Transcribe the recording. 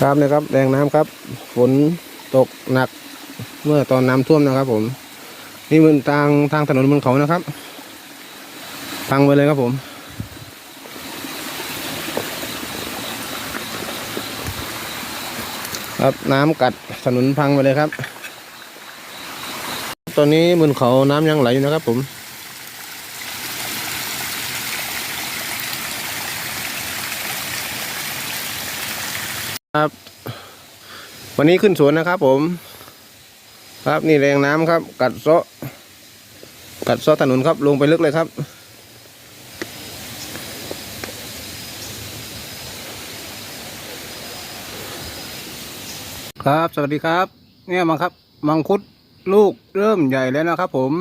ครับนะครับแรงน้ำครับ ฝนตกหนักเมื่อตอนน้ำท่วมนะครับ ผม นี่มันทางทางถนนบนเขานะครับพังไปเลยครับผมครับน้ำกัดถนนพังไปเลยครับ ตอนนี้บนเขาน้ำยังไหลอยู่นะครับผม ครับ วันนี้ขึ้นสวนนะครับผม ครับนี่แรงน้ำครับ กัดเซาะกัดเซาะถนนครับลงไปลึกเลยครับ ครับสวัสดีครับ เนี่ยมังครับ มังคุดลูกเริ่มใหญ่แล้วนะครับผม